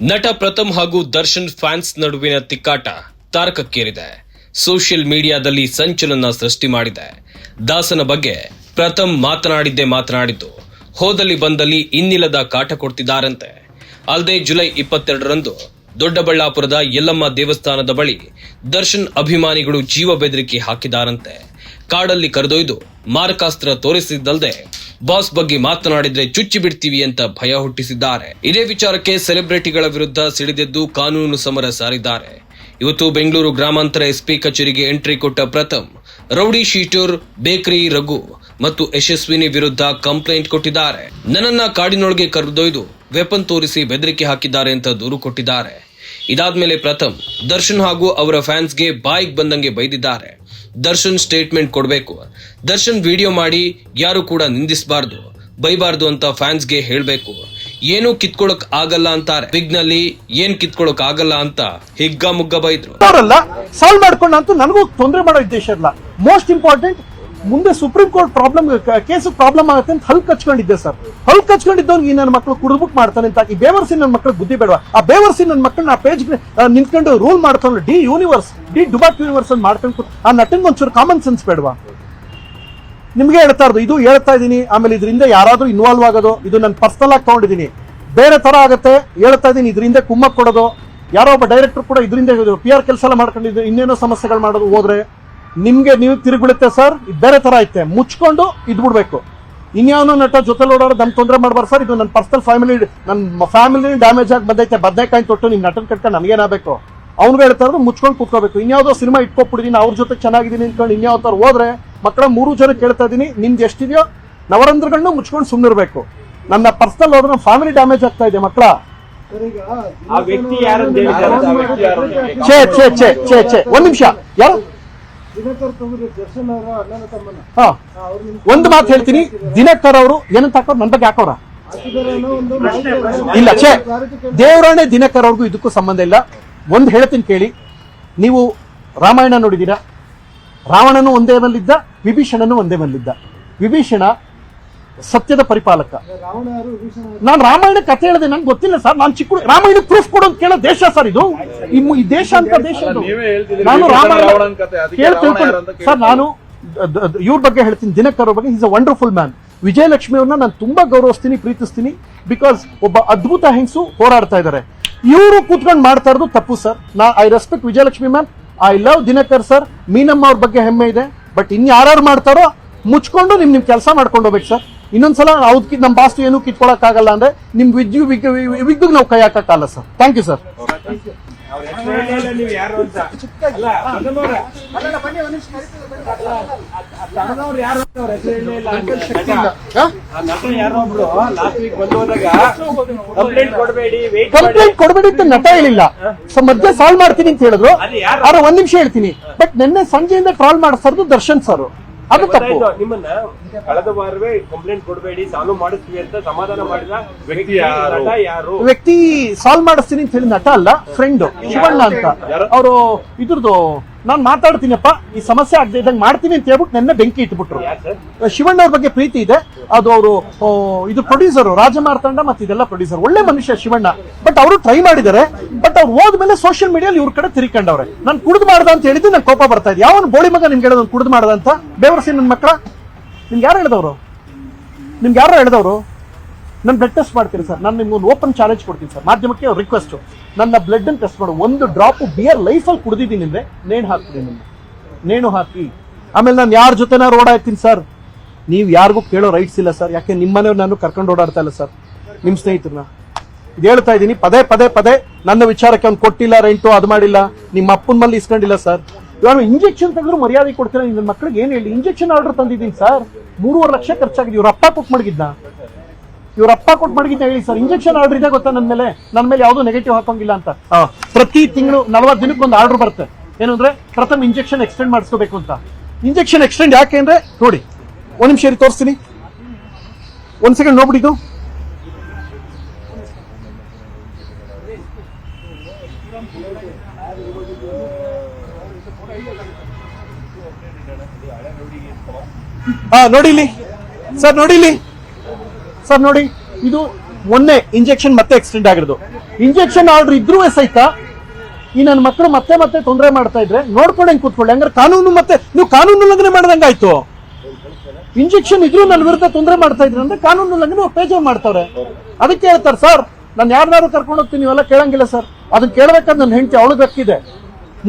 ನಟ ಪ್ರಥಮ್ ಹಾಗೂ ದರ್ಶನ್ ಫ್ಯಾನ್ಸ್ ನಡುವಿನ ತಿಕ್ಕಾಟ ತಾರಕಕ್ಕೇರಿದೆ. ಸೋಷಿಯಲ್ ಮೀಡಿಯಾದಲ್ಲಿ ಸಂಚಲನ ಸೃಷ್ಟಿ ಮಾಡಿದೆ. ದಾಸನ ಬಗ್ಗೆ ಪ್ರಥಮ್ ಮಾತನಾಡಿದ್ದೇ ಮಾತನಾಡಿದ್ದು, ಹೋದಲ್ಲಿ ಬಂದಲ್ಲಿ ಇನ್ನಿಲ್ಲದ ಕಾಟ ಕೊಡ್ತಿದ್ದಾರಂತೆ. ಅಲ್ಲದೆ ಜುಲೈ ಇಪ್ಪತ್ತೆರಡರಂದು ದೊಡ್ಡಬಳ್ಳಾಪುರದ ಯಲ್ಲಮ್ಮ ದೇವಸ್ಥಾನದ ಬಳಿ ದರ್ಶನ್ ಅಭಿಮಾನಿಗಳು ಜೀವ ಬೆದರಿಕೆ ಹಾಕಿದಾರಂತೆ ಕಾಡಲ್ಲಿ ಕರೆದೊಯ್ದು ಮಾರಕಾಸ್ತ್ರ ತೋರಿಸಿದ್ದಲ್ಲದೆ ಬಾಸ್ ಬಗ್ಗೆ ಮಾತನಾಡಿದ್ರೆ ಚುಚ್ಚಿ ಬಿಡ್ತೀವಿ ಅಂತ ಭಯ ಹುಟ್ಟಿಸಿದ್ದಾರೆ. ಇದೇ ವಿಚಾರಕ್ಕೆ ಸೆಲೆಬ್ರಿಟಿಗಳ ವಿರುದ್ಧ ಸಿಡಿದೆದ್ದು ಕಾನೂನು ಸಮರ ಸಾರಿದ್ದಾರೆ. ಇವತ್ತು ಬೆಂಗಳೂರು ಗ್ರಾಮಾಂತರ ಎಸ್ಪಿ ಕಚೇರಿಗೆ ಎಂಟ್ರಿ ಕೊಟ್ಟ Pratham, rowdy sheeter bakery Raghu ಮತ್ತು ಯಶಸ್ವಿನಿ ವಿರುದ್ಧ ಕಂಪ್ಲೇಂಟ್ ಕೊಟ್ಟಿದ್ದಾರೆ. ನನ್ನನ್ನ ಕಾಡಿನೊಳಗೆ ಕರೆದೊಯ್ದು ವೆಪನ್ ತೋರಿಸಿ ಬೆದರಿಕೆ ಹಾಕಿದ್ದಾರೆ ಅಂತ ದೂರು ಕೊಟ್ಟಿದ್ದಾರೆ. ಇದಾದ್ಮೇಲೆ ಪ್ರಥಮ್, ದರ್ಶನ್ ಹಾಗೂ ಅವರ ಫ್ಯಾನ್ಸ್ಗೆ ಬಾಯಿಗೆ ಬಂದಂಗೆ ಬೈದಿದ್ದಾರೆ. ದರ್ಶನ್ ಸ್ಟೇಟ್ಮೆಂಟ್ ಕೊಡಬೇಕು. ದರ್ಶನ್ ವಿಡಿಯೋ ಮಾಡಿ ಯಾರು ಕೂಡ ನಿಂದಿಸಬಾರ್ದು, ಬೈಬಾರ್ದು ಅಂತ ಫ್ಯಾನ್ಸ್ಗೆ ಹೇಳಬೇಕು. ಏನು ಕಿತ್ಕೊಳಕ್ ಆಗಲ್ಲ ಅಂತಾರೆ. ಬಿಗ್ನಲ್ಲಿ ಏನ್ ಕಿತ್ಕೊಳಕ್ ಆಗಲ್ಲ ಅಂತ ಹಿಗ್ಗ ಮುಗ್ಗ ಬೈದ್ರು ಸಾಲ್ವ್ ಮಾಡ್ಕೊಂಡು ಅಂತೂ ನನಗೂ ತೊಂದರೆ ಮಾಡೋ ಉದ್ದೇಶ ಇಲ್ಲ ಮೋಸ್ಟ್ ಇಂಪಾರ್ಟೆಂಟ್ ಮುಂದೆ Supreme Court problem case problem ಆಗುತ್ತೆ ಅಂತ ಹಲ್ ಕಚ್ಕೊಂಡಿದ್ದೆ ಸರ್. ಹಲ್ ಕಚ್ಕೊಂಡಿದ್ದವ್ನಿಗೆ ನನ್ನ ಮಕ್ಕಳು ಕುಡ್ಬುಕ್ ಮಾಡ್ತಾನೆ ಅಂತ. ಈ ಬೇವರ್ಸಿ ನನ್ನ ಮಕ್ಕಳು ಬುದ್ಧಿ ಬೇಡವಾ? ಆ ಬೇವರ್ಸಿ ನನ್ನ ಮಕ್ಕಳನ್ನ ಆ ಪೇಜ್ ನಿಂತ್ಕೊಂಡು ರೂಲ್ ಮಾಡ್ತಾನೆ ಡಿ ಯೂನಿವರ್ಸ್ ಡಿ ಡುಬಾಕ್ ಯೂನಿವರ್ಸ್ ಅಂತ ಮಾಡ್ಕೊಂಡು ಆ ನಟನ್ಗೆ ಒಂಚೂರು ಕಾಮನ್ ಸೆನ್ಸ್ ಬೇಡವಾ? ನಿಮ್ಗೆ ಹೇಳ್ತಾ ಇರೋದು, ಇದು ಹೇಳ್ತಾ ಇದ್ದೀನಿ. ಆಮೇಲೆ ಇದರಿಂದ ಯಾರಾದ್ರೂ ಇನ್ವಾಲ್ವ್ ಆಗೋದು, ಇದು ನಾನು ಪರ್ಸನಲ್ ಆಗಿ ತಗೊಂಡಿದ್ದೀನಿ. ಬೇರೆ ತರ ಆಗುತ್ತೆ, ಹೇಳ್ತಾ ಇದ್ದೀನಿ. ಇದರಿಂದ ಕುಮ್ಮಕ್ ಕೊಡೋದು ಯಾರೋ ಒಬ್ಬ ಡೈರೆಕ್ಟರ್ ಕೂಡ ಇದರಿಂದ ಪಿ ಆರ್ ಕೆಲಸ ಎಲ್ಲ ಮಾಡ್ಕೊಂಡಿದ್ದು, ಇನ್ನೇನೋ ಸಮಸ್ಯೆಗಳು ಮಾಡೋದು ಹೋದ್ರೆ. ನಿಮ್ಗೆ ನೀವು ತಿರುಗಿಬಿಡುತ್ತೆ ಸರ್ ಇದು ಬೇರೆ ತರ ಐತೆ. ಮುಚ್ಕೊಂಡು ಇದ್ಬಿಡ್ಬೇಕು ಇನ್ಯಾವನೋ ನಟ ಜೊತೆ ಓಡಾಡ ನನ್ ತೊಂದರೆ ಮಾಡ್ಬಾರ್ದು ಸರ್ ಇದು ನನ್ನ ಪರ್ಸನಲ್ ಫ್ಯಾಮಿಲಿ ನನ್ನ ಫ್ಯಾಮಿಲಿ ಡ್ಯಾಮೇಜ್ ಆಗಿ ಬಂದೈತೆ. ಬದನೆಕಾಯಿ ತೊಟ್ಟು ನಿಮ್ಮ ನಟನ್ ಕಟ್ಕೊಂಡು ನನಗೇನಾಗಬೇಕು ಅವ್ನಿಗೆ ಹೇಳ್ತಾ ಇರೋದು ಮುಚ್ಕೊಂಡು ಕೂತ್ಕೋಬೇಕು. ಇನ್ಯಾವುದೋ ಸಿನಿಮಾ ಇಟ್ಕೊಬಿಟ್ಟಿದ್ದೀನಿ ಅವ್ರ ಜೊತೆ ಚೆನ್ನಾಗಿದ್ದೀನಿ ಅನ್ಕೊಂಡು ಇನ್ಯಾವ ಥರ ಹೋದ್ರೆ ಮಕ್ಕಳ ಮೂರು ಜನ ಕೇಳ್ತಾ ಇದ್ದೀನಿ ನಿಮ್ದು ಎಷ್ಟಿದೆಯೋ ನವರಂಧ್ರಗಳನ್ನೂ ಮುಚ್ಕೊಂಡು ಸುಮ್ಮನಿರಬೇಕು ನನ್ನ ಪರ್ಸನಲ್ ಹೋದ್ರೆ ನಮ್ಮ ಫ್ಯಾಮಿಲಿ ಡ್ಯಾಮೇಜ್ ಆಗ್ತಾ ಇದೆ ಮಕ್ಕಳ ಆ ವ್ಯಕ್ತಿ ಯಾರು ಅಂತ ಆ ವ್ಯಕ್ತಿ ಯಾರು ಛೇ ಛೇ ಛೇ ಛೇ ಛೇ ಒಂದು ನಿಮಿಷ. ಯಾರು? ಒಂದು ಮಾತು ಹೇಳ್ತೀನಿ. ದಿನಕರ್ ಅವರು ಏನಂತ ಹಾಕೋರು? ನನ್ನ ಬಗ್ಗೆ ಹಾಕೋರ. ಇಲ್ಲ ಛೇ. ದೇವರಾಣೆ ದಿನಕರ್ ಅವ್ರಿಗೂ ಇದಕ್ಕೂ ಸಂಬಂಧ ಇಲ್ಲ. ಒಂದು ಹೇಳ್ತೀನಿ ಕೇಳಿ. ನೀವು ರಾಮಾಯಣ ನೋಡಿದ್ದೀರಾ? ರಾವಣನು ಒಂದೇ ಮಲ್ಲಿದ್ದ ವಿಭೀಷಣನು ಒಂದೇ ಮಲ್ಲಿದ್ದ. ವಿಭೀಷಣ ಸತ್ಯದ ಪರಿಪಾಲಕ. ನಾನು ರಾಮಾಯಣ ಕಥೆ ಹೇಳಿದೆ ನಂಗೆ ಗೊತ್ತಿಲ್ಲ ಸರ್. ನಾನು ಚಿಕ್ಕ ರಾಮಾಯಣ ಪ್ರೂಫ್ ಕೊಡೋದು ಕೇಳೋ ದೇಶ ಸರ್ ಇದು. ಈ ದೇಶ ಅಂತ ದೇಶ ನಾನು ರಾಮಾಯಣ ಅಂತ ಸರ್ ನಾನು ಇವ್ರ ಬಗ್ಗೆ ಹೇಳ್ತೀನಿ. ದಿನಕರ್ ಬಗ್ಗೆ is a wonderful man Vijayalakshmi ಅವ್ರನ್ನ ನಾನು ತುಂಬಾ ಗೌರವಿಸ್ತೀನಿ ಪ್ರೀತಿಸ್ತೀನಿ ಬಿಕಾಸ್ ಒಬ್ಬ ಅದ್ಭುತ ಹೆಂಗಸು ಹೋರಾಡ್ತಾ ಇದ್ದಾರೆ ಇವರು ಕೂತ್ಕೊಂಡು ಮಾಡ್ತಾ ಇರೋದು ತಪ್ಪು ಸರ್. ನಾ I respect Vijayalakshmi ma'am I love Dinakar sir Meenamma ಅವ್ರ ಬಗ್ಗೆ ಹೆಮ್ಮೆ ಇದೆ. ಬಟ್ ಇನ್ ಯಾರು ಮಾಡ್ತಾರೋ ಮುಚ್ಕೊಂಡು ನಿಮ್ ನಿಮ್ ಕೆಲಸ ಮಾಡ್ಕೊಂಡು ಹೋಗ್ಬೇಕು ಸರ್. ಇನ್ನೊಂದ್ಸಲ ಅವ್ದ್ ನಮ್ಮ ಬಾಸ್ತು ಏನು ಕಿತ್ಕೊಳಕ್ ಆಗಲ್ಲ ಅಂದ್ರೆ ನಿಮ್ ವಿದ್ಯುತ್ ವಿಗ್ ನಾವು ಕೈ ಹಾಕಕ್ಕಾಗಲ್ಲ ಸರ್. ಥ್ಯಾಂಕ್ ಯು ಸರ್ ನೀವು ಕಂಪ್ಲೇಂಟ್ ಕೊಡಬೇಡಿ ಅಂತ ನಟ ಹೇಳಿಲ್ಲ. ಸೊ ಮಧ್ಯೆ ಸಾಲ್ವ್ ಮಾಡ್ತೀನಿ ಅಂತ ಹೇಳಿದ್ರು? ಆದ್ರೆ ಒಂದ್ ನಿಮಿಷ ಹೇಳ್ತೀನಿ. ಬಟ್ ನಿನ್ನೆ ಸಂಜೆಯಿಂದ ಟ್ರಾಲ್ ಮಾಡಿಸೋದು ದರ್ಶನ್ ಸರ್ ಅದು ತಪ್ಪು. ನಿಮ್ಮನ್ನ ಕಳೆದ ವಾರವೇ ಕಂಪ್ಲೇಂಟ್ ಕೊಡಬೇಡಿ ಸಾಲ್ವ್ ಮಾಡಿಸ್ತೀವಿ ಅಂತ ಸಮಾಧಾನ ಮಾಡಿದ ವ್ಯಕ್ತಿ ಯಾರು? ನಟ ಯಾರು? ವ್ಯಕ್ತಿ ಸಾಲ್ವ್ ಮಾಡಿಸ್ತೀನಿ ಅಂತ ಹೇಳಿ ನಟ ಅಲ್ಲ ಫ್ರೆಂಡ್ ಶಿವಣ್ಣ ಅಂತ. ಅವರು ಇದ್ರದ್ದು ನಾನ್ ಮಾತಾಡ್ತೀನಪ್ಪ ಈ ಸಮಸ್ಯೆ ಆಗದೆ ಇದ್ದಂಗೆ ಮಾಡ್ತೀನಿ ಅಂತ ಹೇಳ್ಬಿಟ್ಟು ನೆನ್ನೆ ಬೆಂಕಿ ಇಟ್ಬಿಟ್ರು. ಶಿವಣ್ಣ ಅವ್ರ ಬಗ್ಗೆ ಪ್ರೀತಿ ಇದೆ. ಅದು ಅವರು ಇದು ಪ್ರೊಡ್ಯೂಸರ್ ರಾಜಮಾರ್ತಾಂಡ ಮತ್ತೆ ಇದೆಲ್ಲ ಪ್ರೊಡ್ಯೂಸರ್ ಒಳ್ಳೆ ಮನುಷ್ಯ ಶಿವಣ್ಣ. ಬಟ್ ಅವರು ಟ್ರೈ ಮಾಡಿದ್ದಾರೆ. ಬಟ್ ಅವ್ರು ಹೋದ್ಮೇಲೆ ಸೋಷಿಯಲ್ ಮೀಡಿಯಲ್ಲಿ ಇವ್ರ ಕಡೆ ತಿರ್ಕೊಂಡವ್ರೆ. ನಾನು ಕುಡ್ದು ಮಾಡ್ದ ಅಂತ ಹೇಳಿದ್ದು ನಂಗೆ ಕೋಪ ಬರ್ತಾ ಇದೆ. ಯಾವನ್ ಬೋಳಿ ಮಗ ನಿಮ್ಗೆ ಹೇಳೋದು ಕುಡ್ದು ಮಾಡ್ದ ಅಂತ? ಬೇವರ್ಸಿ ನನ್ನ ಮಕ್ಕಳ ನಿಮ್ಗೆ ಯಾರು ಹೇಳಿದವರು? ನಿಮ್ಗೆ ಯಾರು ಹೇಳಿದವರು? ನಾನು ಬ್ಲಡ್ ಟೆಸ್ಟ್ ಮಾಡ್ತೀನಿ ಸರ್. ನಾನು ನಿಮ್ಗೆ ಒಂದು ಓಪನ್ ಚಾಲೆಂಜ್ ಕೊಡ್ತೀನಿ ಸರ್. ಮಾಧ್ಯಮಕ್ಕೆ ರಿಕ್ವೆಸ್ಟ್ ನನ್ನ ಬ್ಲಡ್ ಅನ್ನು ಟೆಸ್ಟ್ ಮಾಡು. ಒಂದು ಡ್ರಾಪ್ ಬಿಯರ್ ಲೈಫಲ್ಲಿ ಕುಡಿದಿದ್ದೀನಿ ಅಂದ್ರೆ ನೇಣು ಹಾಕ್ತೀನಿ ನಿಮ್ಗೆ. ನೇಣು ಹಾಕಿ. ಆಮೇಲೆ ನಾನು ಯಾರ ಜೊತೆನ ಓಡಾಡ್ತೀನಿ ಸರ್. ನೀವು ಯಾರಿಗೂ ಕೇಳೋ ರೈಟ್ಸ್ ಇಲ್ಲ ಸರ್. ಯಾಕೆ ನಿಮ್ಮನೆಯವ್ರು ನಾನು ಕರ್ಕೊಂಡು ಓಡಾಡ್ತಾ ಇಲ್ಲ ಸರ್. ನಿಮ್ಮ ಸ್ನೇಹಿತರನ್ನ. ಇದು ಹೇಳ್ತಾ ಇದ್ದೀನಿ. ಪದೇ ಪದೇ ಪದೇ ನನ್ನ ವಿಚಾರಕ್ಕೆ ಅವ್ನು ಕೊಟ್ಟಿಲ್ಲ ರೆಂಟು ಅದು ಮಾಡಿಲ್ಲ. ನಿಮ್ಮ ಅಪ್ಪನ ಮಲ್ಲಿ ಇಸ್ಕೊಂಡಿಲ್ಲ ಸರ್. ಇವಾಗ ಇಂಜೆಕ್ಷನ್ ತೆಗೆದ್ರು ಮರ್ಯಾದೆ ಕೊಡ್ತೀರ ನನ್ನ ಮಕ್ಳಿಗೆ, ಏನು ಹೇಳಿ? ಇಂಜೆಕ್ಷನ್ ಆರ್ಡರ್ ತಂದಿದ್ದೀನಿ ಸರ್ ಮೂರುವರೆ ಲಕ್ಷ ಖರ್ಚಾಗಿದೆ. ಇವ್ರ ಅಪ್ಪ ಕೊಟ್ಟು ಮಡಗಿದ್ದ. ಇವ್ರ ಅಪ್ಪ ಕೊಟ್ಟು ಮಡಗಿದ್ದ ಹೇಳಿ ಸರ್ ಇಂಜೆಕ್ಷನ್ ಆರ್ಡರ್ ಇದೆ ಗೊತ್ತಾ ನನ್ನ ಮೇಲೆ? ನನ್ನ ಮೇಲೆ ಯಾವುದು ನೆಗೆಟಿವ್ ಹಾಕೋಂಗಿಲ್ಲ ಅಂತ. ಪ್ರತಿ ತಿಂಗಳು ನಲವತ್ತು ದಿನಕ್ಕೆ ಒಂದು ಆರ್ಡರ್ ಬರುತ್ತೆ. ಏನಂದ್ರೆ ಪ್ರಥಮ ಇಂಜೆಕ್ಷನ್ ಎಕ್ಸ್ಟೆಂಡ್ ಮಾಡಿಸ್ಕೋಬೇಕು ಅಂತ. ಇಂಜೆಕ್ಷನ್ ಎಕ್ಸ್ಟೆಂಡ್ ಯಾಕೆ ಅಂದ್ರೆ, ನೋಡಿ, ಒಂದ್ ನಿಮಿಷ ತೋರಿಸ್ತೀನಿ. ಒಂದ್ ಸೆಕೆಂಡ್ ನೋಡ್ಬಿಟ್ಟಿದ್ದು ಹಾ ನೋಡಿಲಿ ಸರ್ ನೋಡಿಲಿ ಸರ್, ನೋಡಿ. ಇದು ಮೊನ್ನೆ ಇಂಜೆಕ್ಷನ್ ಮತ್ತೆ ಎಕ್ಸ್ಟೆಂಡ್ ಆಗಿರೋದು. ಇಂಜೆಕ್ಷನ್ ಆರ್ಡರ್ ಇದ್ರೂ ಸಹಿತ ಈ ನನ್ನ ಮಕ್ಕಳು ಮತ್ತೆ ಮತ್ತೆ ತೊಂದರೆ ಮಾಡ್ತಾ ಇದ್ರೆ ನೋಡ್ಕೊಂಡು ಹೆಂಗ್ ಕೂತ್ಕೊಳ್ಳಿ. ಹಂಗಾರೆ ಕಾನೂನು ಮತ್ತೆ ನೀವು ಕಾನೂನು ಉಲ್ಲಂಘನೆ ಮಾಡ್ದಂಗಾಯ್ತು ಇಂಜೆಕ್ಷನ್ ಇದ್ರೂ ನನ್ನ ವಿರುದ್ಧ ತೊಂದರೆ ಮಾಡ್ತಾ ಇದ್ರೆ ಅಂದ್ರೆ ಕಾನೂನು ಉಲ್ಲಂಘನೆ ಪೇಜ್ ಮಾಡ್ತಾವ್ರೆ. ಅದಕ್ಕೆ ಹೇಳ್ತಾರೆ, ಸರ್, ನಾನು ಯಾರನ್ನಾರು ಕರ್ಕೊಂಡು ಹೋಗ್ತೀನಿ ನೀವೆಲ್ಲ ಕೇಳಂಗಿಲ್ಲ ಸರ್. ಅದನ್ನ ಕೇಳಬೇಕಾದ್ರೆ ನನ್ನ ಹೆಂಡತಿ ಅವಳು ಬೇಕಿದೆ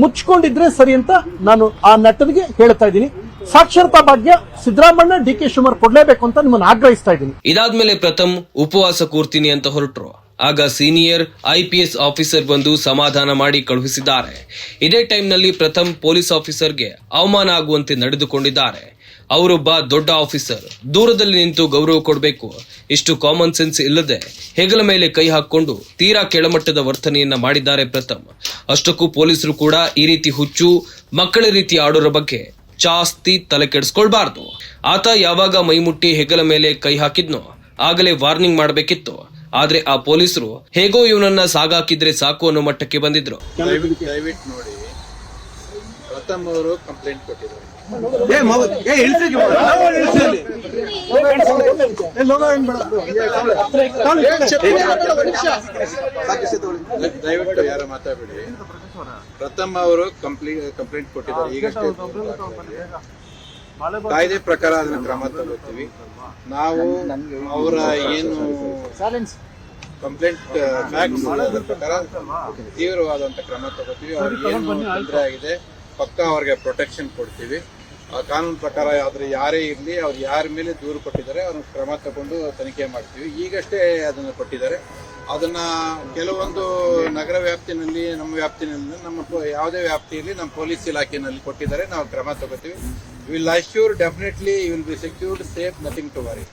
ಮುಚ್ಕೊಂಡಿದ್ರೆ ಸರಿ ಅಂತ ನಾನು ಆ ನಟನಿಗೆ ಹೇಳ್ತಾ ಇದ್ದೀನಿ. ಸಾಕ್ಷರತಾ ಭಾಗ್ಯ ಸಿದ್ದರಾಮಣ್ಣ ಡಿ ಕೆ ಶಿವಕುಮಾರ್ ಕೊಡ್ಲೇಬೇಕು ಅಂತ ನಿಮ್ಮನ್ನು ಆಗ್ರಹಿಸ್ತಾ ಇದ್ದೀನಿ. ಇದಾದ್ಮೇಲೆ ಪ್ರಥಮ್ ಉಪವಾಸ ಕೂರ್ತೀನಿ ಅಂತ ಹೊರಟ್ರು. ಆಗ ಸೀನಿಯರ್ ಐಪಿಎಸ್ ಆಫೀಸರ್ ಬಂದು ಸಮಾಧಾನ ಮಾಡಿ ಕಳುಹಿಸಿದ್ದಾರೆ. ಇದೇ ಟೈಮ್ನಲ್ಲಿ ಪ್ರಥಮ್ ಪೊಲೀಸ್ ಆಫೀಸರ್ಗೆ ಅವಮಾನ ಆಗುವಂತೆ ನಡೆದುಕೊಂಡಿದ್ದಾರೆ. ಅವರೊಬ್ಬ ದೊಡ್ಡ ಆಫೀಸರ್. ದೂರದಲ್ಲಿ ನಿಂತು ಗೌರವ ಕೊಡಬೇಕು. ಇಷ್ಟು ಕಾಮನ್ ಸೆನ್ಸ್ ಇಲ್ಲದೆ ಹೆಗಲ ಮೇಲೆ ಕೈ ಹಾಕೊಂಡು ತೀರಾ ಕೆಳಮಟ್ಟದ ವರ್ತನೆಯನ್ನ ಮಾಡಿದ್ದಾರೆ ಪ್ರಥಮ್. ಅಷ್ಟಕ್ಕೂ ಪೊಲೀಸರು ಕೂಡ ಈ ರೀತಿ ಹುಚ್ಚು, ಮಕ್ಕಳ ರೀತಿ ಆಡೋರ ಬಗ್ಗೆ ಜಾಸ್ತಿ ತಲೆ ಕೆಡಿಸ್ಕೊಳ್ಬಾರ್ದು. ಆತ ಯಾವಾಗ ಮೈಮುಟ್ಟಿ ಹೆಗಲ ಮೇಲೆ ಕೈ ಹಾಕಿದ್ನೋ ಆಗಲೇ ವಾರ್ನಿಂಗ್ ಮಾಡಬೇಕಿತ್ತು. ಆದ್ರೆ ಆ ಪೊಲೀಸರು ಹೇಗೋ ಇವನನ್ನ ಸಾಗಾಕಿದ್ರೆ ಸಾಕು ಅನ್ನೋ ಮಟ್ಟಕ್ಕೆ ಬಂದಿದ್ರು. ನೋಡಿ. ಪ್ರಥಮ್ ಅವರು ಕಂಪ್ಲೇಂಟ್ ಕೊಟ್ಟಿದ್ದಾರೆ. ದಯವಿಟ್ಟು ಯಾರು ಮಾತಾಡ್ಬೇಡಿ. ಪ್ರಥಮ್ ಅವರು ಕಂಪ್ಲೇಂಟ್ ಕಂಪ್ಲೇಂಟ್ ಕೊಟ್ಟಿದ್ದಾರೆ. ಈಗಷ್ಟೇ ಕಾಯ್ದೆ ಪ್ರಕಾರ ಅದನ್ನ ಕ್ರಮ ತಗೋತೀವಿ ನಾವು ಅವರ ಏನು ಕಂಪ್ಲೇಂಟ್ ಫ್ಯಾಕ್ಟ್ಸ್ ಪ್ರಕಾರ ತೀವ್ರವಾದಂತ ಕ್ರಮ ತಗೋತೀವಿ ಅವ್ರಿಗೆ ಏನು ತೊಂದರೆ ಆಗಿದೆ ಪಕ್ಕ ಅವ್ರಿಗೆ ಪ್ರೊಟೆಕ್ಷನ್ ಕೊಡ್ತೀವಿ. ಕಾನೂನು ಪ್ರಕಾರ ಆದರೆ ಯಾರೇ ಇರಲಿ, ಅವ್ರು ಯಾರ ಮೇಲೆ ದೂರು ಕೊಟ್ಟಿದ್ದಾರೆ, ಅವ್ರನ್ನ ಕ್ರಮ ತಗೊಂಡು ತನಿಖೆ ಮಾಡ್ತೀವಿ. ಈಗಷ್ಟೇ ಅದನ್ನು ಕೊಟ್ಟಿದ್ದಾರೆ. ಅದನ್ನ ಕೆಲವೊಂದು ನಗರ ವ್ಯಾಪ್ತಿನಲ್ಲಿ, ನಮ್ಮ ವ್ಯಾಪ್ತಿನಲ್ಲಿ, ನಮ್ಮ ಯಾವುದೇ ವ್ಯಾಪ್ತಿಯಲ್ಲಿ ನಮ್ಮ ಪೊಲೀಸ್ ಇಲಾಖೆಯಲ್ಲಿ ಕೊಟ್ಟಿದ್ದಾರೆ. ನಾವು ಕ್ರಮ ತಗೋತೀವಿ. Will assure definitely will be secured safe nothing to worry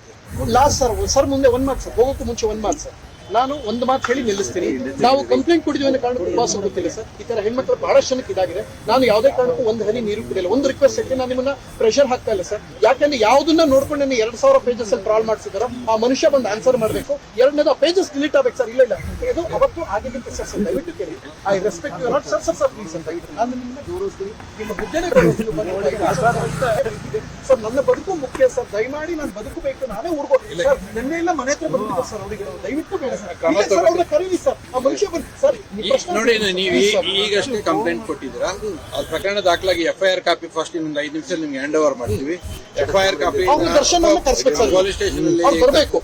last sir sir ಮುಂದೆ ಒನ್ ಮಾತು ಸರ್ ಹೋಗೋಕ್ಕೂ ಮುಂಚೆ ಒನ್ ಮಾತು ಸರ್ ನಾನು ಒಂದು ಮಾತು ಹೇಳಿ ನಿಲ್ಲಿಸ್ತೀನಿ. ನಾವು ಕಂಪ್ಲೇಂಟ್ ಕೊಡಿದ್ವಿ ಅನ್ನೋ ಕಾರಣಕ್ಕೂ ಉಪವಾಸ ಹೋಗುತ್ತಿಲ್ಲ ಸರ್. ಈ ತರ ಹೆಣ್ಮಕ್ಳು ಬಹಳಷ್ಟು ಜನಕ್ಕೆ ಇದಾಗಿದೆ. ನಾನು ಯಾವುದೇ ಕಾರಣಕ್ಕೂ ಒಂದು ಹನಿ ನೀರು ಕುಡಿಯಲ್ಲ. ಒಂದು ರಿಕ್ವೆಸ್ಟ್ ಐತೆ ನಾನು ನಿಮ್ಮನ್ನ ಪ್ರೆಷರ್ ಹಾಕ್ತಾ ಇಲ್ಲ ಸರ್. ಯಾಕಂದ್ರೆ ಯಾವ್ದನ್ನ ನೋಡ್ಕೊಂಡು ನನ್ನ ಎರಡ್ ಸಾವಿರ ಪೇಜಸ್ ಅಲ್ಲಿ ಟ್ರಾಲ್ ಮಾಡಿಸಿದಾರ ಆ ಮನುಷ್ಯ ಬಂದು ಆನ್ಸರ್ ಮಾಡಬೇಕು. ಎರಡನೇದು ಆ ಪೇಜಸ್ ಡಿಲೀಟ್ ಆಗ್ಬೇಕು ಸರ್. ಇಲ್ಲ ಇಲ್ಲ. ಇದು ಅವತ್ತು ಆಗಿದ್ದಕ್ಕೆ ಸರ್ ಸರ್. ದಯವಿಟ್ಟು ಕೇಳಿ. I respect you not sir sir sir please ಅಂತ ನಾನು ನಿಮ್ಮನ್ನ ಗೌರವಿಸ್ತೀನಿ ನಿಮ್ಮ ಬನ್ನಿ. ಸರ್ ನನ್ನ ಬದುಕು ಮುಖ್ಯ ಸರ್. ದಯಮಾಡಿ ನಾನು ಬದುಕಬೇಕು. ನಾನೇ ಹುಡ್ಬೋದು ಸರ್ ನಿನ್ನೆ ಇಲ್ಲ ಮನೆ ಹತ್ರ ಬಂದಿದ್ದೆ ಸರ್ ಅವರಿಗೆ. ದಯವಿಟ್ಟು ಬೇಡ ಸರ್. ಇಲ್ಲ ಸರ್ ಅವ್ರನ್ನ ಕರೀರಿ ಸರ್. ಆ ಮನುಷ್ಯ ಬಂದು ಸರ್ ನೋಡಿ ನೀವು. ಈಗಷ್ಟೇ ಕಂಪ್ಲೇಂಟ್ ಕೊಟ್ಟಿದ್ದೀರಾ? ಆ ಪ್ರಕರಣ ದಾಖಲಾಗಿ F I R copy first ಇನ್ನೊಂದು ಐದು ನಿಮಿಷ ನಿಮ್ಗೆ ಹ್ಯಾಂಡ್ ಓವರ್ ಮಾಡ್ತೀವಿ. F I R copy Darshan ದರ್ಶನನ್ನ ಕರ್ಸ್ಬೇಕು ಸರ್. ಪೊಲೀಸ್ ಸ್ಟೇಷನ್ ಬರ್ಬೇಕು.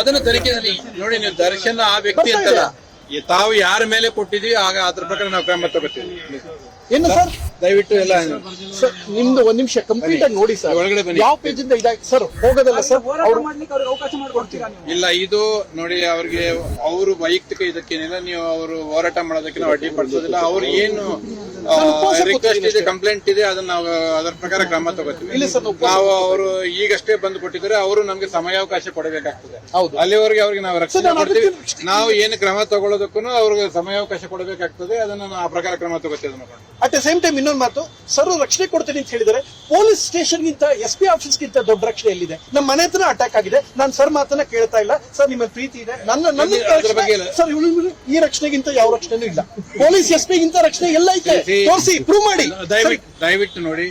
ಅದನ್ನ ತನಿಖೆಯಲ್ಲಿ ನೋಡಿ ನೀವು ದರ್ಶನ ಆ ವ್ಯಕ್ತಿ ಅಂತಲ್ಲ. ತಾವು ಯಾರ ಮೇಲೆ ಕೊಟ್ಟಿದೀವಿ ಆಗ ಅದ್ರ ಪ್ರಕಾರ ನಾವು ಕ್ರಮ ತಗೋತೀವಿ. ಏನು ಸರ್? ದಯವಿಟ್ಟು ಎಲ್ಲ ಸರ್ ನಿಮ್ದು ಒಂದ್ ನಿಮಿಷ ಕಂಪ್ಲೀಟ್ ಆಗಿ ನೋಡಿ ಸರ್. ಒಳಗಡೆ ಬನ್ನಿ. ಯಾವ ಪೇಜ್ ಇಂದ ಇದಾಗಿ ಸರ್ ಹೋಗೋದಲ್ಲ ಸರ್? ಅವ್ರು ಇಲ್ಲ ಇದು ನೋಡಿ ಅವ್ರಿಗೆ ಅವರು ವೈಯಕ್ತಿಕ ಇದಕ್ಕೇನಿಲ್ಲ ನೀವು ಅವರು ಹೋರಾಟ ಮಾಡೋದಕ್ಕೆ ನಾವು ಅಡ್ಡಿಪಡಿಸೋದಿಲ್ಲ. ಅವ್ರು ಏನು ರಿಕ್ವೆಸ್ಟ್ ಇದೆ ಕಂಪ್ಲೇಂಟ್ ಇದೆ ಅದನ್ನ ನಾವು ಅದರ ಪ್ರಕಾರ ಕ್ರಮ ತಗೋತೀವಿ. ಇಲ್ಲ ಸರ್, ನಾವು ನಾವು ಅವರು ಈಗಷ್ಟೇ ಬಂದು ಕೊಟ್ಟಿದ್ರೆ ಅವರು ನಮ್ಗೆ ಸಮಯಾವಕಾಶ ಕೊಡಬೇಕಾಗ್ತದೆ. ಹೌದು. ಅಲ್ಲಿವರೆಗೆ ಅವ್ರಿಗೆ ನಾವು ರಕ್ಷಣೆ ಮಾಡ್ತೀವಿ ಕೊಡ್ತೀವಿ ಅದಕ್ಕೆ- ನಾವು ಏನು ಕ್ರಮ ತಗೊಳ್ಳೋದಕ್ಕೂ ಅವ್ರಿಗೆ ಸಮಯಾವಕಾಶ ಕೊಡಬೇಕಾಗ್ತದೆ ಅದನ್ನ ನಾವು ಆ ಪ್ರಕಾರ ಕ್ರಮ ತಗೋತೀವಿ ಅದನ್ನ ಅಟ್ ದ ಸೇಮ್ ಟೈಮ್ ಇನ್ನೊಂದು ಮಾತು ಸರ್ ರಕ್ಷಣೆ ಕೊಡ್ತೀನಿ ಅಂತ ಹೇಳಿದರೆ ಪೊಲೀಸ್ ಸ್ಟೇಷನ್ ಗಿಂತ ಎಸ್ ಪಿ ಆಫೀಸ್ ಗಿಂತ ದೊಡ್ಡ ರಕ್ಷಣೆ ಎಲ್ಲಿದೆ? ನಮ್ಮ ಮನೆ ಹತ್ರ ಅಟ್ಯಾಕ್ ಆಗಿದೆ. ನಾನು ಸರ್ ಮಾತನ್ನ ಕೇಳ್ತಾ ಇಲ್ಲ. ಸರ್ ನಿಮ್ಮ ಪ್ರೀತಿ ಇದೆ. ನನ್ನ ನನ್ನ. ಸರ್ ಈ ರಕ್ಷಣೆಗಿಂತ ಯಾವ ರಕ್ಷಣೆನೂ ಇಲ್ಲ. ಪೊಲೀಸ್ ಎಸ್ ಪಿ ಗಿಂತ ರಕ್ಷಣೆ ಎಲ್ಲ ಐತೆ. ತೋರಿಸಿ ಪ್ರೂವ್ ಮಾಡಿ. ದಯವಿಟ್ಟು ನೋಡಿ.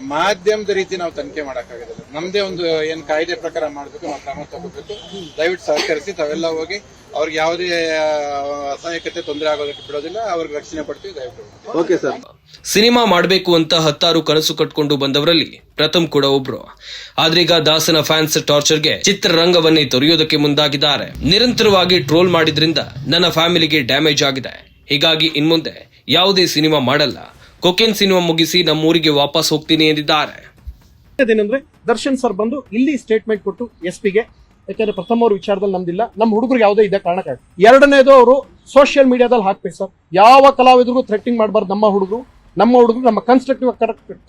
ಮಾಧ್ಯಮದ ರೀತಿ ನಾವು ತನಿಖೆ ಮಾಡಕ್ಕಾಗೋದಿಲ್ಲ. ನಮ್ದೇ ಒಂದು ಏನ್ ಕಾಯ್ದೆ ಪ್ರಕಾರ ಮಾಡಬೇಕು ನಾವು ಕ್ರಮ ತಗೋಬೇಕು. ದಯವಿಟ್ಟು ಸಹಕರಿಸಿ ತಾವೆಲ್ಲ ಹೋಗಿ ಅವ್ರಿಗೆ ಯಾವುದೇ ಅಸಹಾಯಕತೆ ತೊಂದರೆ ಆಗೋದಕ್ಕೆ ಬಿಡೋದಿಲ್ಲ. ಅವ್ರಿಗೆ ರಕ್ಷಣೆ ಪಡ್ತೀವಿ ದಯವಿಟ್ಟು ಸಿನಿಮಾ ಮಾಡಬೇಕು ಅಂತ ಹತ್ತಾರು ಕನಸು ಕಟ್ಕೊಂಡು ಬಂದವರಲ್ಲಿ ಪ್ರಥಮ್ ಕೂಡ ಒಬ್ರು. ಆದ್ರೀಗ ದಾಸನ ಫ್ಯಾನ್ಸ್ ಟಾರ್ಚರ್ಗೆ ಚಿತ್ರರಂಗವನ್ನೇ ತೊರೆಯೋದಕ್ಕೆ ಮುಂದಾಗಿದ್ದಾರೆ. ನಿರಂತರವಾಗಿ ಟ್ರೋಲ್ ಮಾಡಿದ್ರಿಂದ ನನ್ನ ಫ್ಯಾಮಿಲಿಗೆ ಡ್ಯಾಮೇಜ್ ಆಗಿದೆ. ಹೀಗಾಗಿ ಇನ್ಮುಂದೆ ಯಾವುದೇ ಸಿನಿಮಾ ಮಾಡಲ್ಲ. ಕೊಕೆನ್ ಸಿನಿಮಾ ಮುಗಿಸಿ ನಮ್ಮೂರಿಗೆ ವಾಪಸ್ ಹೋಗ್ತೀನಿ ಎಂದಿದ್ದಾರೆ. ಏನಂದ್ರೆ ದರ್ಶನ್ ಸರ್ ಬಂದು ಇಲ್ಲಿ ಸ್ಟೇಟ್ಮೆಂಟ್ ಕೊಟ್ಟು ಎಸ್ ಪಿಗೆ ಯಾಕಂದ್ರೆ ಪ್ರಥಮ ಅವ್ರ ವಿಚಾರದಲ್ಲಿ ನಮ್ದಿಲ್ಲ, ನಮ್ಮ ಹುಡುಗರು ಯಾವುದೇ ಇದೆ ಕಾರಣಕ್ಕಾಗಿ. ಎರಡನೇದು ಅವರು ಸೋಷಿಯಲ್ ಮೀಡಿಯಾದಲ್ಲಿ ಹಾಕ್ಬೇಕು ಸರ್. ಯಾವ ಕಲಾವಿದರಿಗೂ ಥ್ರೆಟಿಂಗ್ ಮಾಡಬಾರ್ದು ನಮ್ಮ ಹುಡುಗರು ನಮ್ಮ ಹುಡುಗರು ನಮ್ಮ ಕನ್ಸ್ಟ್ರಕ್ಟಿವ್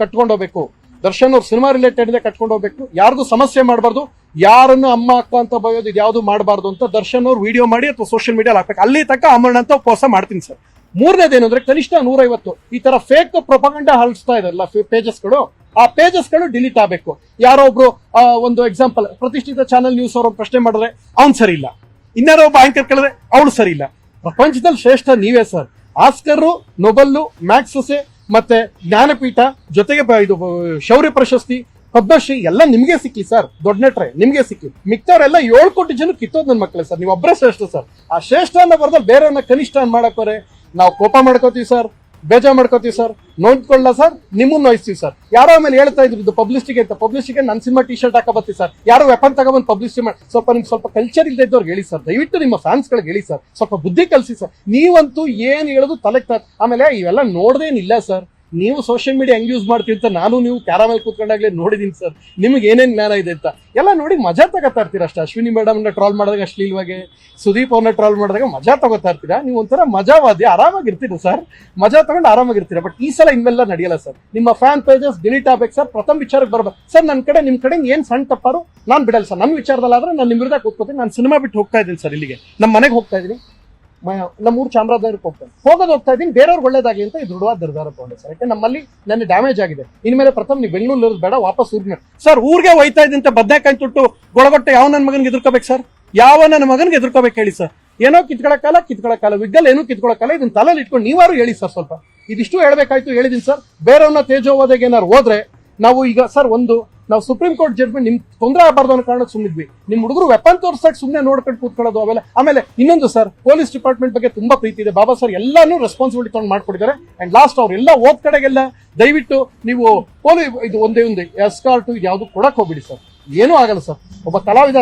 ಕಟ್ಕೊಂಡು ಹೋಗ್ಬೇಕು. ದರ್ಶನ್ ಅವ್ರು ಸಿನಿಮಾ ರಿಲೇಟೆಡ್ ಇದೆ ಕಟ್ಕೊಂಡು ಹೋಗ್ಬೇಕು. ಯಾರ್ದು ಸಮಸ್ಯೆ ಮಾಡಬಾರ್ದು, ಯಾರನ್ನು ಅಮ್ಮ, ಅಕ್ಕ ಅಂತ ಬಯೋದು ಇದು ಯಾವುದು ಮಾಡಬಾರ್ದು ಅಂತ ದರ್ಶನ್ ಅವ್ರು ವಿಡಿಯೋ ಮಾಡಿ ಅಥವಾ ಸೋಷಿಯಲ್ ಮೀಡಿಯಾದಲ್ಲಿ ಹಾಕ್ಬೇಕು. ಅಲ್ಲಿ ತನಕ ಅಮರಣ ಅಂತ ಉಪವಾಸ ಮಾಡ್ತೀನಿ ಸರ್. ಮೂರನೇದೇನಂದ್ರೆ ಕನಿಷ್ಠ ನೂರೈವತ್ತು. ಈ ತರ ಫೇಕ್ ಪ್ರೊಪಗಂಡ ಹರಡಿಸ್ತಾ ಇದಲ್ಲ ಪೇಜಸ್ಗಳು ಆ ಪೇಜಸ್ಗಳು ಡಿಲೀಟ್ ಆಗಬೇಕು. ಯಾರೋ ಒಬ್ರು ಒಂದು ಎಕ್ಸಾಂಪಲ್ ಪ್ರತಿಷ್ಠಿತ ಚಾನೆಲ್ ನ್ಯೂಸ್ ಅವರು ಪ್ರಶ್ನೆ ಮಾಡಿದ್ರೆ ಅವ್ನು ಸರಿ ಇಲ್ಲ. ಇನ್ನಾರೋ ಒಬ್ಬ ಆಂಕರ್ ಕೇಳಿದ್ರೆ ಅವಳು ಸರಿ ಇಲ್ಲ. ಪ್ರಪಂಚದಲ್ಲಿ ಶ್ರೇಷ್ಠ ನೀವೇ ಸರ್ ಆಸ್ಕರ್ ನೊಬೆಲ್ ಮ್ಯಾಕ್ಸಸೆ ಮತ್ತೆ ಜ್ಞಾನಪೀಠ ಜೊತೆಗೆ ಇದು, ಶೌರ್ಯ ಪ್ರಶಸ್ತಿ, ಪದ್ಮಶ್ರೀ ಎಲ್ಲ ನಿಮ್ಗೆ ಸಿಕ್ಕಿ ಸರ್ ದೊಡ್ಡ ನೆಟ್ರೆ, ನಿಮ್ಗೆ ಸಿಕ್ಕಿ ಮಿಕ್ತವ್ರೆಲ್ಲ ಏಳು ಕೋಟಿ ಜನ ಕಿತ್ತೋದ್ ನನ್ನ ಮಕ್ಕಳೇ ಸರ್ ನೀವು ಒಬ್ಬರೇ ಶ್ರೇಷ್ಠ ಸರ್ ಆ ಶ್ರೇಷ್ಠ ಅನ್ನ ಬರ್ದಲ್ಲಿ ಬೇರೆಯವ್ರನ್ನ ಕನಿಷ್ಠ ಮಾಡಕೋರೆ ನಾವು ಕೋಪ ಮಾಡ್ಕೋತೀವಿ ಸರ್, ಬೇಜಾರು ಮಾಡ್ಕೋತೀವಿ ಸರ್ ನೋಡ್ಕೊಳ್ಳ ಸರ್, ನಿಮ್ಮನ್ನ ನೋಯಿಸ್ತೀವಿ ಸರ್. ಯಾರೋ ಆಮೇಲೆ ಹೇಳ್ತಾ ಇದ್ರು ಪಬ್ಲಿಸಿಟಿಗೆ ಅಂತ. ಪಬ್ಲಿಸಿಟಿಗೆ ನನ್ನ ಸಿನಿಮಾ ಟಿ ಶರ್ಟ್ ಹಾಕೋಬತ್ತಿ ಸರ್. ಯಾರೋ ವೆಪನ್ ತಗೊಂಡ್ ಪಬ್ಲಿಸಿಟಿ ಮಾಡಿ ಸ್ವಲ್ಪ ನಿಮ್ಗೆ ಸ್ವಲ್ಪ ಕಲ್ಚರ್ ಇಲ್ಲದೆ ಇದ್ದವ್ರಿಗೆ ಹೇಳಿ ಸರ್. ದಯವಿಟ್ಟು ನಿಮ್ಮ ಫ್ಯಾನ್ಸ್ಗಳಿಗೆ ಹೇಳಿ ಸರ್. ಸ್ವಲ್ಪ ಬುದ್ಧಿ ಕಲಿಸಿ ಸರ್. ನೀವಂತೂ ಏನು ಹೇಳೋದು ತಲೆಗೆ ಆಮೇಲೆ ಇವೆಲ್ಲ ನೋಡ್ದೇನಿಲ್ಲ ಸರ್. ನೀವು ಸೋಷಿಯಲ್ ಮೀಡಿಯಾ ಹೆಂಗ್ ಯೂಸ್ ಮಾಡ್ತೀವಿ ಅಂತ ನಾನು ನೀವು ಕ್ಯಾರಾಮಲ್ ಕೂತ್ಕೊಂಡಾಗ್ಲೇ ನೋಡಿದೀನಿ ಸರ್ ನಿಮ್ಗೆ ಏನೇನು ಜ್ಞಾನ ಇದೆ ಅಂತ. ಎಲ್ಲ ನೋಡಿ ಮಜಾ ತಗೋತಾ ಇರ್ತೀರ ಅಷ್ಟೇ. ಅಶ್ವಿನಿ ಮೇಡಮ್ ಟ್ರಾಲ್ ಮಾಡಿದಾಗ ಅಶ್ಲೀಲವಾಗಿ, ಸುದೀಪ್ ಅವ್ರನ್ನ ಟ್ರಾಲ್ ಮಾಡಿದಾಗ ಮಜಾ ತಗೋತಾ ಇರ್ತೀರಾ. ನೀವು ಒಂಥರ ಮಜಾವಾದಿ, ಆರಾಮಾಗಿರ್ತೀರ ಸರ್ ಮಜಾ ತಗೊಂಡು ಆರಾಮಾಗಿರ್ತೀರ. ಬಟ್ ಈ ಸಲ ಇನ್ವೆಲ್ಲ ನಡೆಯಲ್ಲ ಸರ್ ನಿಮ್ಮ ಫ್ಯಾನ್ ಪೇಜಸ್ ಡಿಲೀಟ್ ಆಗ್ಬೇಕು ಸರ್ ಪ್ರಥಮ ವಿಚಾರಕ್ಕೆ ಬರ್ಬೇಕು ಸರ್ ನನ್ನ ಕಡೆ ನಿಮ್ಮ ಕಡೆ ಏನು ಸಣ್ಣ ತಪ್ಪಾರು ನಾನು ಬಿಡಲ್ಲ ಸರ್ ನನ್ನ ವಿಚಾರದಲ್ಲಾದ್ರೆ ನಾನು ನಿಮ್ಮ ವಿರುದ್ಧ ಕೂತ್ಕೋತೀನಿ. ನಾನು ಸಿನಿಮಾ ಬಿಟ್ಟು ಹೋಗ್ತಾ ಇದ್ದೀನಿ ಸರ್ ಇಲ್ಲಿಗೆ. ನಮ್ಮ ಮನೆಗೆ ಹೋಗ್ತಾ ಇದ್ದೀನಿ. ನಮ್ಮ ಊರು ಚಾಮರಾಜನಗರಕ್ಕೆ ಹೋಗ್ತಾನೆ ಹೋಗೋದು ಹೋಗ್ತಾ ಇದ್ದೀನಿ, ಬೇರೆಯವ್ರಿಗೆ ಒಳ್ಳೇದಾಗಿ ಅಂತ ದೃಢವಾದ ನಿರ್ಧಾರ ತಗೊಂಡೆ ಸರ್. ಯಾಕೆ ನಮ್ಮಲ್ಲಿ ನನ್ನ ಡ್ಯಾಮೇಜ್ ಆಗಿದೆ. ಇನ್ಮೇಲೆ ಪ್ರಥಮ ನೀವು ಬೆಂಗಳೂರು ಬೇಡ, ವಾಪಸ್ ಊರಿಗೆ ಸರ್, ಊರಿಗೆ ಹೋಯ್ತಾ ಇದ್ದಂತ ಬದನೆಕಾಯಿ ತುಟ್ಟು ಗೊಳಗೊಟ್ಟೆ ಯಾವ ನನ್ನ ಮಗನಿಗೆ ಎದುರ್ಕೋಬೇಕು ಸರ್? ಯಾವ ನನ್ನ ಮಗನಿಗೆ ಎದುರ್ಕೋಬೇಕು ಹೇಳಿ ಸರ್? ಏನೋ ಕಿತ್ಕೊಳ್ಳೋಕ್ಕಲ್ಲ ಕಿತ್ಕೊಳ್ಳೋಕ್ಕಲ್ಲ ವಿಗ್ಗಲ್ ಏನೂ ಕಿತ್ಕೊಳ್ಳೋಕ್ಕಲ್ಲ ಇದನ್ನ ತಲೆಯಲ್ಲಿ ಇಟ್ಕೊಂಡು ನೀವಾರು ಹೇಳಿ ಸರ್ ಸ್ವಲ್ಪ. ಇದಿಷ್ಟು ಹೇಳ್ಬೇಕಾಯ್ತು, ಹೇಳಿದೀನಿ ಸರ್. ಬೇರೆಯವ್ರನ್ನ ತೇಜೋವಾದಾಗ ಏನಾರು ಹೋದ್ರೆ ನಾವು ಈಗ, ಸರ್, ಒಂದು, ನಾವು ಸುಪ್ರೀಂ ಕೋರ್ಟ್ ಜಡ್ಮೆಂಟ್ ನಿಮ್ ತೊಂದರೆ ಆಗಬಾರ್ದು ಅನ್ನೋ ಕಾರಣಕ್ಕೆ ಸುಮ್ಮನಿದ್ವಿ ನಿಮ್ ಹುಡುಗರು ವೆಪನ್ ತೋರ್ಸಕ್ ಸುಮ್ಮನೆ ನೋಡ್ಕೊಂಡು ಕೂತ್ಕೊಳ್ಳೋದು ಆಮೇಲೆ ಆಮೇಲೆ ಇನ್ನೊಂದು ಸರ್ ಪೊಲೀಸ್ ಡಿಪಾರ್ಟ್ಮೆಂಟ್ ಬಗ್ಗೆ ತುಂಬಾ ಪ್ರೀತಿ ಇದೆ. ಬಾಬಾ ಸರ್ ಎಲ್ಲಾನು ರೆಸ್ಪಾನ್ಸಿಬಿಲಿಟಿ ತಗೊಂಡು ಮಾಡ್ಕೊಟ್ಟಿದ್ದಾರೆ. ಅಂಡ್ ಲಾಸ್ಟ್ ಅವ್ರೆಲ್ಲ ಓದ್ ಕಡೆಗೆಲ್ಲ ದಯವಿಟ್ಟು ನೀವು ಪೊಲೀಸ್ ಇದು ಒಂದೇ, ಒಂದು ಎಸ್ಕಾರ್ಟು ಇದು ಯಾವುದು ಕೊಡಕ್ ಹೋಗ್ಬಿಡಿ ಸರ್ ಏನೂ ಆಗಲ್ಲ ಸರ್ ಒಬ್ಬ ಕಲಾವಿದ